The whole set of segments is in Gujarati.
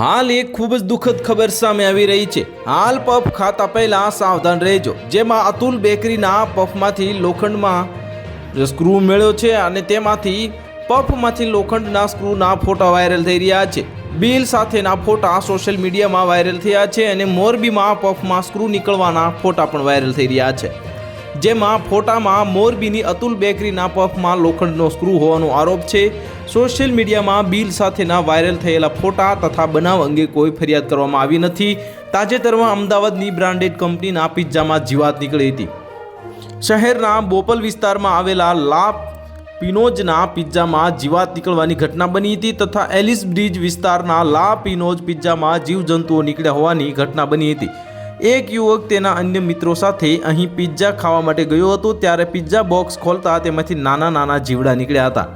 હાલ એક ખૂબ જ દુઃખદ ખબર સામે આવી રહી છે. હાલ પફ ખાતા પહેલા સાવધાન રહેજો. જેમાં અતુલ બેકરીના પફમાંથી લોખંડમાં સ્ક્રૂ મેળ્યો છે અને તેમાંથી પફમાંથી લોખંડના સ્ક્રૂના ફોટા વાયરલ થઈ રહ્યા છે. બિલ સાથેના ફોટા સોશિયલ મીડિયામાં વાયરલ થયા છે અને મોરબીમાં પફમાં સ્ક્રૂ નીકળવાના ફોટા પણ વાયરલ થઈ રહ્યા છે. જેમાં ફોટામાં મોરબીની અતુલ બેકરીના પફમાં લોખંડનો સ્ક્રૂ હોવાનો આરોપ છે. સોશિયલ મીડિયામાં બિલ સાથેના વાયરલ થયેલા ફોટા તથા બનાવ અંગે કોઈ ફરિયાદ કરવામાં આવી નથી. તાજેતરમાં અમદાવાદની બ્રાન્ડેડ કંપનીના પિઝામાં જીવાત નીકળી હતી. શહેરના બોપલ વિસ્તારમાં આવેલા લા પિનોજના પિઝામાં જીવાત નીકળવાની ઘટના બની હતી તથા એલિસ બ્રિજ વિસ્તારના લા પિનોજ પિઝામાં જીવજંતુઓ નીકળ્યા હોવાની ઘટના બની હતી. એક યુવક તેના અન્ય મિત્રો સાથે અહીં પિઝા ખાવા માટે ગયો હતો ત્યારે પિઝા બોક્સ ખોલતા તેમાંથી નાના નાના જીવડા નીકળ્યા હતા.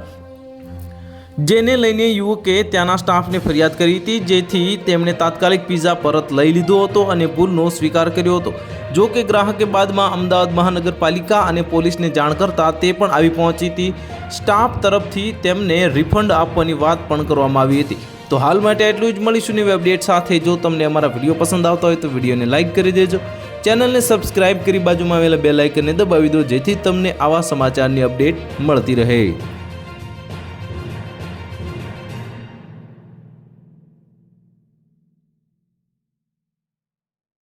જેને લઈને યુવકે ત્યાંના સ્ટાફને ફરિયાદ કરી હતી, જેથી તેમણે તાત્કાલિક પિઝા પરત લઈ લીધો હતો અને ભૂલનો સ્વીકાર કર્યો હતો. જો કે ગ્રાહકે બાદમાં અમદાવાદ મહાનગરપાલિકા અને પોલીસને જાણ કરતા તે પણ આવી પહોંચી હતી. સ્ટાફ તરફથી તેમને રિફંડ આપવાની વાત પણ કરવામાં આવી હતી. તો હાલ માટે એટલું જ. મળીશું નવી અપડેટ સાથે. જો તમને અમારા વીડિયો પસંદ આવતા હોય તો વિડીયોને લાઇક કરી દેજો. ચેનલને સબસ્ક્રાઇબ કરી બાજુમાં આવેલા બે લાઇકનને દબાવી દો, જેથી તમને આવા સમાચારની અપડેટ મળતી રહે.